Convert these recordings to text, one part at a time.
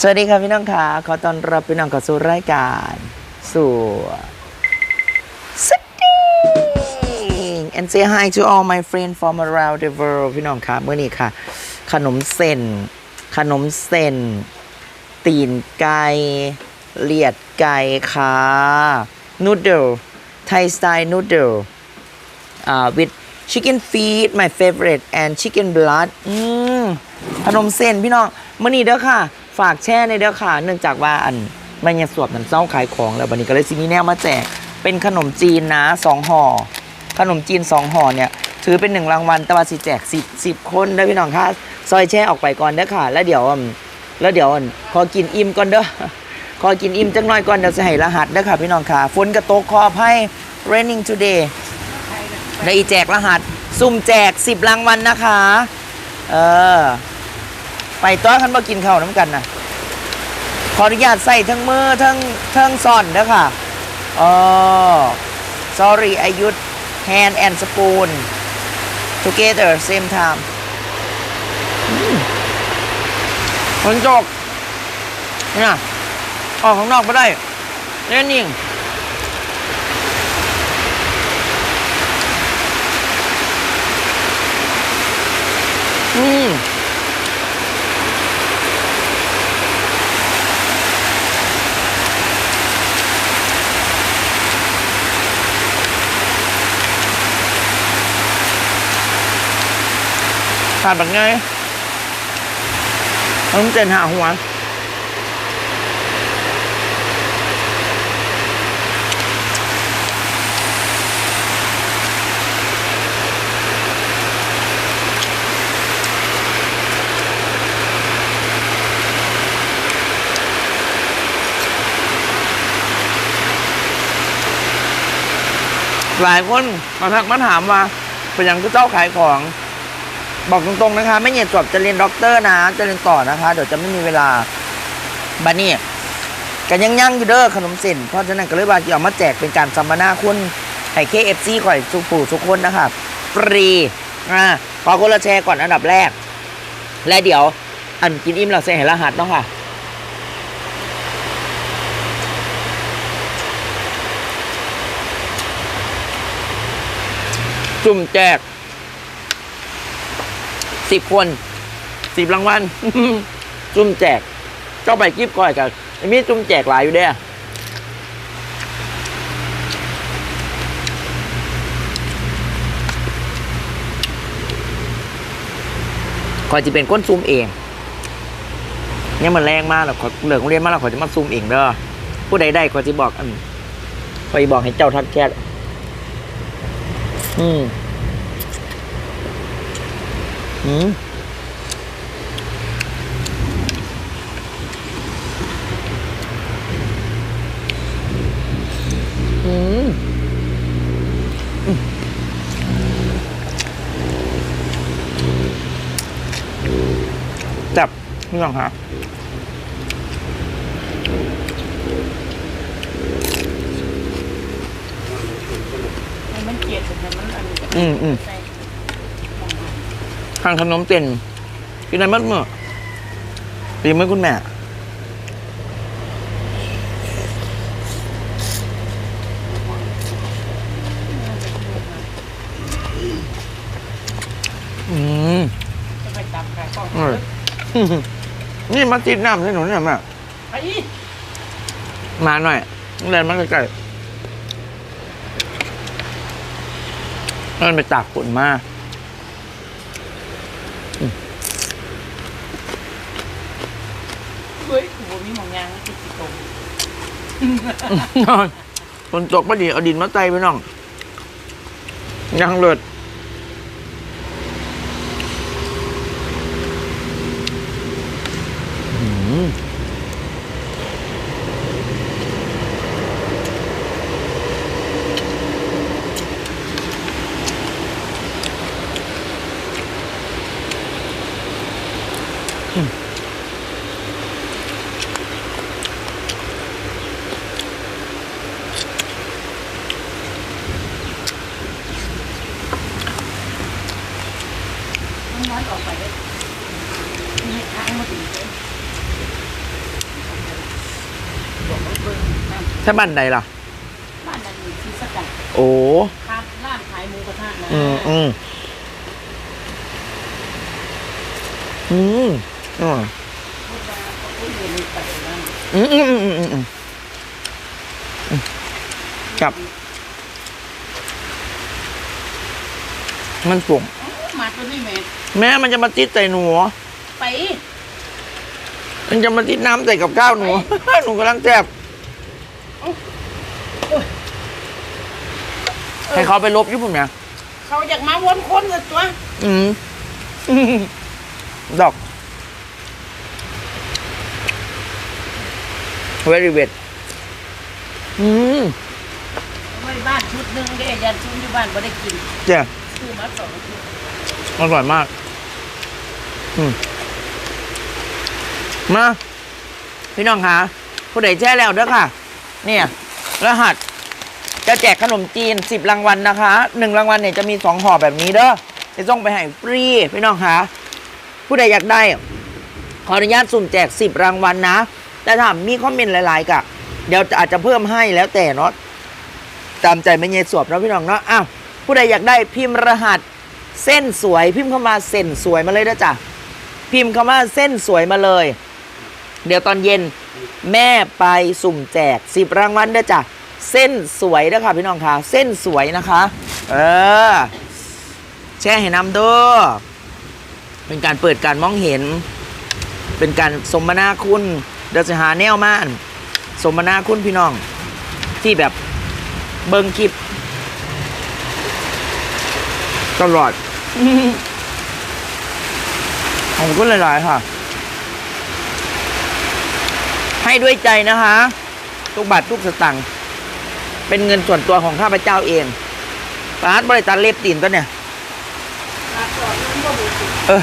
สวัสดีครับพี่น้องค่ะขอต้อนรับพี่น้องเข้าสู่รายการสู่สตี and say hi to all my friend from around the world พี่น้องค่ะเมื่อนี้ค่ะ ขนมเส้น ขนมเส้น ตีนไก่เลียดไก่ค่ะนูดเดิลไทยสไตล์นูดเดิล with chicken feet my favorite and chicken blood ขนมเส้นพี่น้องเมื่อนี้เด้อค่ะ ฝากแช่ในเด้อค่ะ เนื่องจากว่าอันมันยังสวบนันเจ้าขายของแล้ววันนี้ก็เลยซิมีแนวมาแจก เป็นขนมจีนนะสองห่อ ขนมจีนสองห่อเนี่ย ถือเป็นหนึ่งรางวัลแต่ว่าสิแจกสิบสิบคนได้อพี่น้องค่ะ ซอยแช่ออกไปก่อนเด้อค่ะ แล้วเดี๋ยวแล้วเดี๋ยวขอกินอิ่มก่อนเด้อขอกินอิ่มจังน้อยก่อนเดี๋ยวจะให้รหัสเด้อค่ะพี่น้องค่ะ ฝนกระตกขออภัย raining today และอีแจกรหัส สุ่มแจก10รางวัลนะคะ เออ ไปต้อนคันมากินข้าวน้ำกันนะขออนุญาตใส่ทั้งมือทั้งทั้งซ่อนเด้อค่ะอ๋อ sorry I use hand and spoon together same time อืมฝนตกนี่ยออกข้างนอกไม่ได้เล่นยิง อืม ขาดแบบไงต้องเจนหาหัวหลายคนมาทักมาถามว่าเป็นยังคือเจ้าขายของ บอกตรงๆนะคะ ไม่เหยียดจบจะเรียนด็อกเตอร์นะ จะเรียนต่อนะคะ เดี๋ยวจะไม่มีเวลาบัดนี้กันยังยั่งอยู่เด้อขนมเส้นเพราะฉะนั้นก็เลยว่าจะเอามาแจกเป็นการสัมมนาคุณให้เคเอฟซีข่อยสุผู้ทุกคนนะคะฟรีอ่าขอคนละแชร์ก่อนอันดับแรก และเดี๋ยว อันกินอิ่มเราใส่ให้รหัสเนาะค่ะจุ่มแจก สิบคนสิบรางวัลจุ่มแจก เจ้าไปกิฟก่อยกับมีจุ่มแจกหลายอยู่เด้อคอยจะเป็นก้นซูมเองเนี่ยมันแรงมากหรอกขอเหลืองโรงเรียนมากหรอกขอยจะมาซูมเองเด้อผู้ใดได้ขอยจะบอกอันขอยบอกให้เจ้าทักแชทอืม อืมอืมอืมจับนี่ลองหาให้มันเกลียดแต่ให้มันอันนี้อืมอืม ใส่ทางขนมเต็นกินอะไรมัดเมื่อดีไหมคุณแม่อืมจะไปจับขายขออนี่มาติดน้ำให้หนูเนี่ยแม่ไอ้มาหน่อยเรียนมาใกล้ๆนั่นไปตากฝนมา คนตกพอดีเอาดินมาใส่ไปน้องยังเลิศอืม ถ้าบ้านใดล่ะ บ้านนั้นมีที่สกัดโอ้คาร้านขายหมูกระทะนะอืมอืมอืมอืมพูดว่าเขาพูดอยู่ในปัจจุบันอืมอืมอืมอืมอืมอืมครับ มันสุ่มเอ้ามาตัวนี้แม่แม่มันจะมาติดใส่หนูไปมันจะมาติดน้ำใส่กับข้าวหนู หนูกำลังแซ่บ ให้เขาไปลบอยุบผมเนี่ยเขาอยากมาวนคนกับตัว อืมดอก very wet อืมไว้บ้านชุดหนึ่งเด้ยันชุดอยู่บ้านไม่ได้กินเจ้าซื้อมาสองชุดอร่อยมาก อืมมาพี่น้องคะผู้ใดแช่แล้วเด้อค่ะ เนี่ย รหัส จะแจกขนมจีนสิบรางวัลนะคะหนึ่งรางวัลเนี่ยจะมีสองห่อแบบนี้เด้อจะต้องไปให้ฟรีพี่น้องคะผู้ใดอยากได้ ขออนุญาตสุ่มแจกสิบรางวัลนะแต่ถ้ามีคอมเมนต์หลายๆกะเดี๋ยวอาจจะเพิ่มให้แล้วแต่เนาะตามใจไม่เยสวบเนาะพี่น้องเนาะอ้าวผู้ใดอยากได้พิมพ์รหัสเส้นสวย พิมพ์เข้ามาเส้นสวยมาเลยนะจ๊ะพิมพ์คำว่าเส้นสวยมาเลย เดี๋ยวตอนเย็นแม่ไปสุ่มแจกสิบรางวัลเด้อจ้ะ เส้นสวยนะคะพี่น้องคะเส้นสวยนะคะ เออ แช่ให้น้ำด้อเป็นการเปิดการมองเห็น เป็นการสมนาคุณเดี๋ยวจะหาแนวมาอั่นสมนาคุณพี่น้อง ที่แบบเบิงคลิปตลอดของก็หลายๆค่ะ ให้ด้วยใจนะคะ ทุกบาททุกสตังค์ เป็นเงินส่วนตัวของข้าพเจ้าเองปาร์ตบริษัทเล็บตีนตัวเนี่ยองนึงก็ดูสิเออ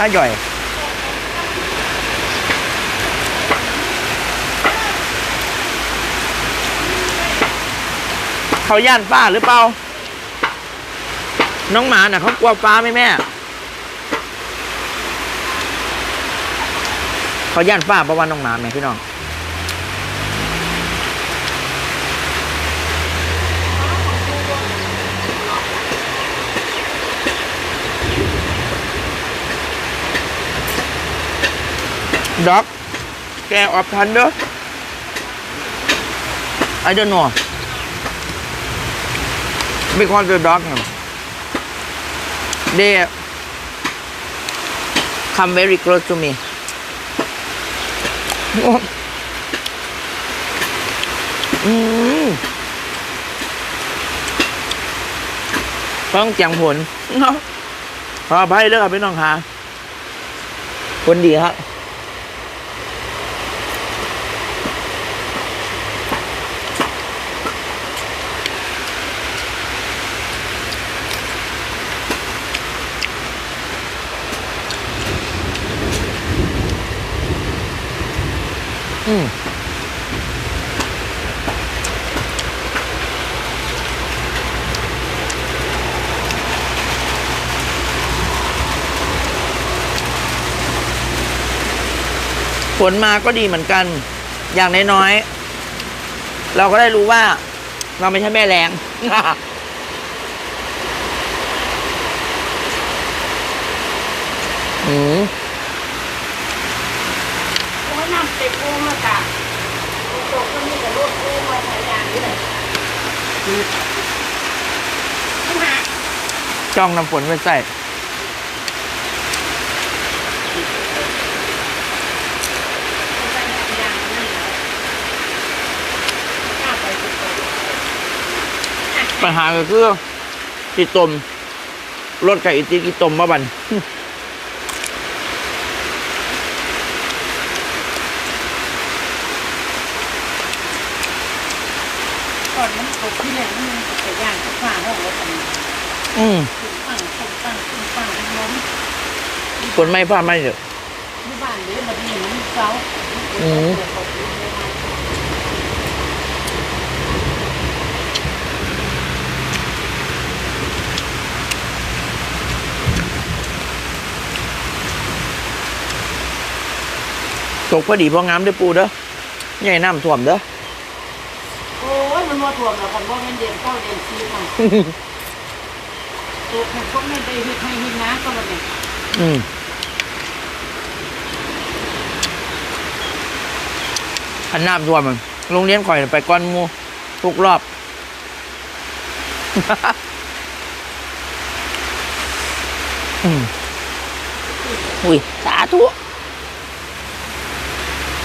อร่อย เขาย่านฟ้าหรือเปล่า น้องหมาน่ะเขากลัวฟ้าไหมแม่ เขาย่านฟ้าเพราะว่าน้องหมาแม่พี่น้อง ด็อก แกออฟทันเด้อ I don't know because the dog they come very close to me อืมต้องจังผลเนาะขออภัยด้วยครับพี่น้องค่ะคนดีครับ อืมฝนมาก็ดีเหมือนกัน อย่างน้อยๆ เราก็ได้รู้ว่า เราไม่ใช่แม่แรง อืม โอ้ยน้ำเต็มโอ่งแล้วจ้ะตกก็มีแต่รถโอ่งมาใส่ยางนี่เลย ขึ้นมาจ้องน้ำฝนไว้ใส่ใส่ปัญหาก็คือติตมรถกับอีติกิตมมาบัน คนไม่ผ้าไม่เถอะบ้านเดี๋มันมีนเสาอตกพอดีพองามเด้อปูเด้อใหญ่น้ำท่วมเด้อโอ้ยมันมาท่วมแล้วกันว่าเงินเดือนเก้าเดือนสี่พันตกมันก็ไม่ได้เฮ็ให้เฮ็ดนะก็มันเนี่ยอืม อันน้ำท่วมมันโรงเรียนข่อยไปก้อนมูทุกรอบ อุ้ย สาธุ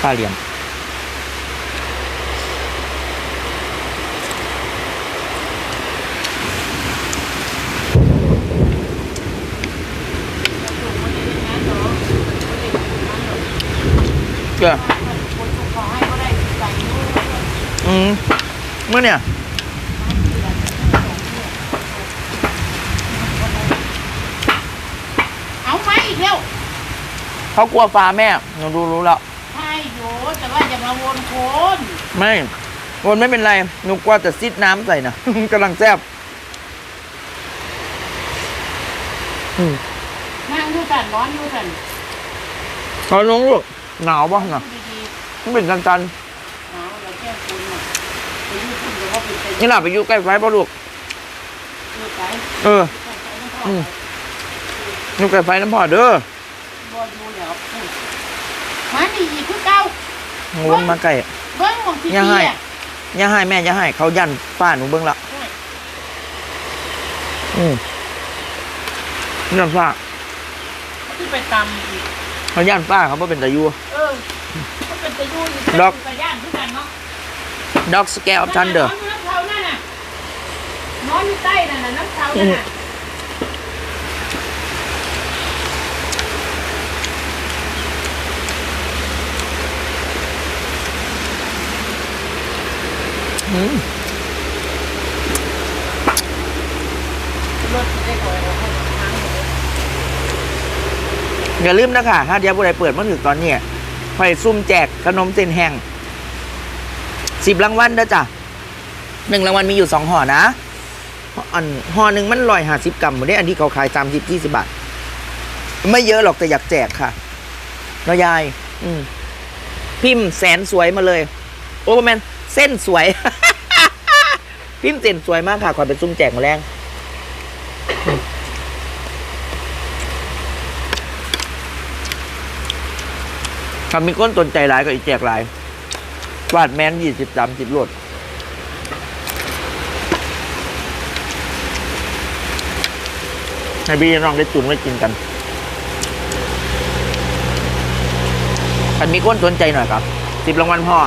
ป้าเหลี่ยมเจ้า อืมเมื่อเนี่ยเอาไหมอีกแล้วเขากลัวฟ้าแม่หนูดูรู้แล้วใช่โยแต่ว่าอย่ามาวนโคนไม่วนไม่เป็นไรหนูกลัวแต่ซิดน้ำใส่นะ กำลังแซ่บอืมนั่งอยู่สันร้อนอยู่สันเขาลงลูกหนาวป่ะน่ะดีมันเป็นจันจันๆ นไปๆนี่หล่ะไปอยู่ใกล้ไฟป่ะลูกอยู่ไกลเอออืมอยู่ใกล้ไฟน้ำพอเด้อบ่อยู่เดี๋ยวพูดมานี่อีกคือเก่าวนมาใกล้เบิ้งของพี่อย่าพี่ให้อะอย่าให้แม่อย่าให้เขายันป้าหนูเบิ่งละอืมยันป้าที่ไปตำอีกเขายันป้าเขาบ่เป็นตายูเออก็เป็นตะยูอยู่ดอกเป็นตะย่านคือกันเนาะ dog scare of thunder นอนอยู่น้ำเขานั่นน่ะ นอนอยู่ใต้นั่นน่ะน้ำเขานั่นน่ะอืมรถจะได้ก่อยเราให้ทางหมดเลยอย่าลืมนะคะถ้าเดียวผู้ใดเปิดมาถึงตอนเนี้คอยซุ่มแจกขนมเส้นแห้งสิบรางวัลเด้อจ้ะหนึ่งรางวัลมีอยู่สองห่อนะ อันห่อหนึ่งมันลอยห้าสิบกรัมหมดได้อันที่เขาขายสามสิบยี่สิบบาท ไม่เยอะหรอกแต่อยากแจกค่ะแล้วยาย อืม พิมพ์แสนสวยมาเลย โอ้แมนเส้นสวย พิมพ์เส้นสวยมากค่ะคอยไปซุ่มแจกมาแรงทำมีก้นตนใจหลายก็อีกแจกหลาย วาดแมนยี่สิบสามสิบโลด ให้พี่น้องได้จุนไว้กินกันอันมีก้นสนใจหน่อยครับสิบรางวัลพ่อ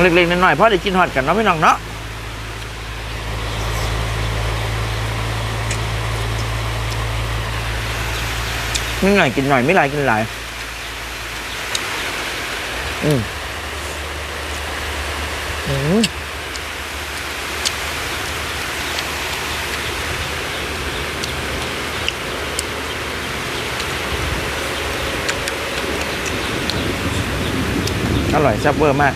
เล็กๆน้อยๆพ่อได้กินฮอดกันเนาะพี่น้องเนาะไม่หน่อยกินหน่อยไม่หลายกินหลาย อืมอืมอร่อยแซ่บเวอร์มาก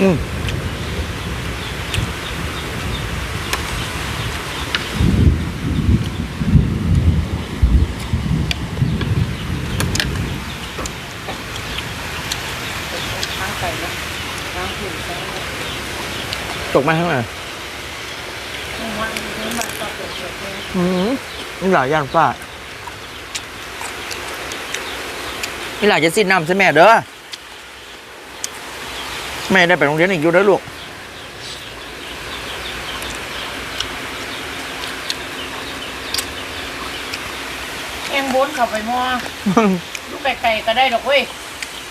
อืม ทางไปนะทางถึงทาง ตกมาข้างไหนวันนี้มาต่อเกิดเกิดเลยอืมนี่หลายอย่างฝ้านี่หลายจะสิ้นน้ำใช่แม่เด้อแม่ได้ไปโรงเรียนอีกอยู่เด้อลูกเอ็งบนเข้าไปมอลูกไก่ๆก็ได้ดอกเว้ย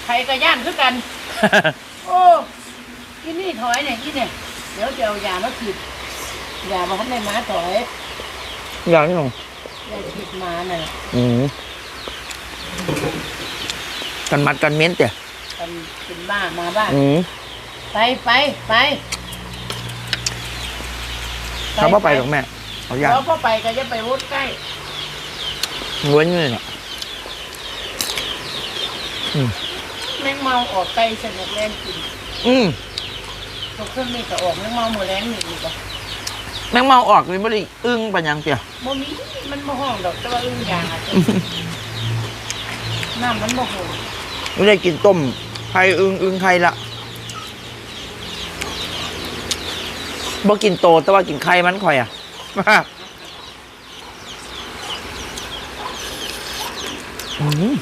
ไข่ก็ย่านคือกัน โอ้ที่นี่ถอยเนี่ยที่เนี่ย เดี๋ยวจะเอายามาฉีดยามาให้ในม้าถอยอย่างนี้หนูยาฉีดม้าน่ะอืมกันมัดกันเม้นเตะกันเป็นบ้ามาบ้าอืมไปไปไปเขาบ่ไปหรอกแม่เอาอย่างแล้วพอไปก็จะไปวดใกล้ม้วนเลยเนาะแมงเมาออกไกลสนุกแรงกินอืม ตกเครื่องนี่ก็ออกแมงเมาหมดแรงนี่อีกอะแมงเมาออกเลยบ่ได้อึ้งปัญญังเปียบ่มีมันบ่ห้องดอกแต่ว่าอึ้งยางอะน้ำมันบ่โหดไม่ได้กินต้มไข่อึ้งอึ้งไข่ละบ่กินโตแต่ว่ากินไข่มันข่อยอะ อืมอืมอืม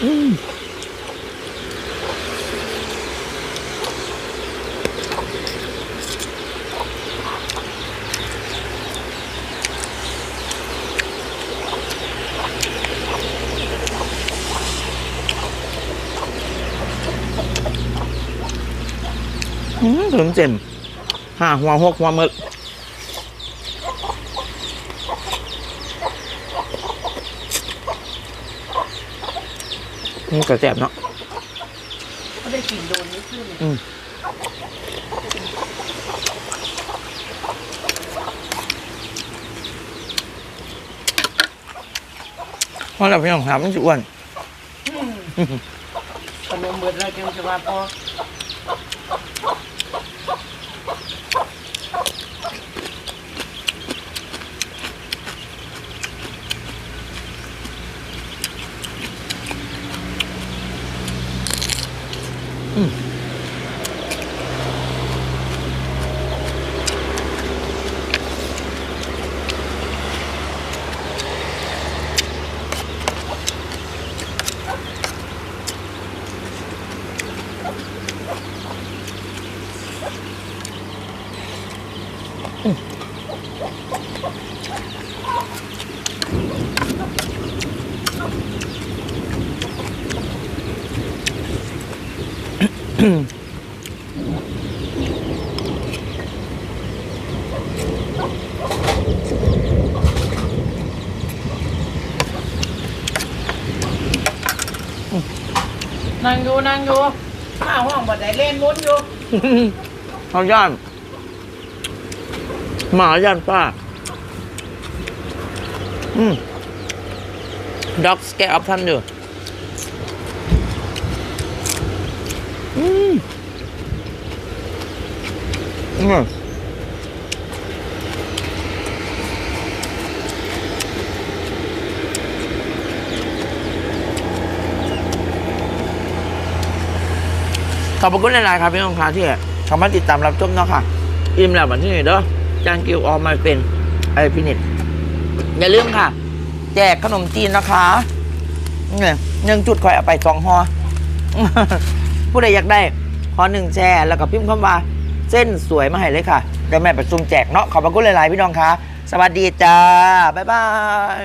ถึงเจ็มห้าหัวหกหัวมึก นี่กระแจบเนาะก็ได้กินโดนนี่ขึ้นอืมเพราะเราพี่น้องถามมันสิอ้วนขนมเบิดแล้วจังจะว่าพอ Mm. นั่งอยู่นั่งอยู่ข้าห้องบ่ได้เล่นมุนอยู่เขาย่านหมาย่านป้า อืม dog scare up ท่านอยู่อืมอืม ขอบพระคุณหลายๆครับพี่น้องคะที่เข้ามาติดตามรับชมเนาะค่ะ อิ่มแล้ววันที่นี่เด้อจานกิวออมมาเป็นไอพินิดอย่าลืมค่ะ แจกขนมจีนนะคะเนี่ยหนึ่งจุดคอยเอาไปสองห่อผู้ใดอยากได้ขอหนึ่งแชร์แล้วก็พิมพ์คำว่าเส้นสวยมาให้เลยค่ะเดี๋ยวแม่ประชุมแจกเนาะขอบพระคุณหลายๆพี่น้องคะสวัสดีจ้า บ๊ายบาย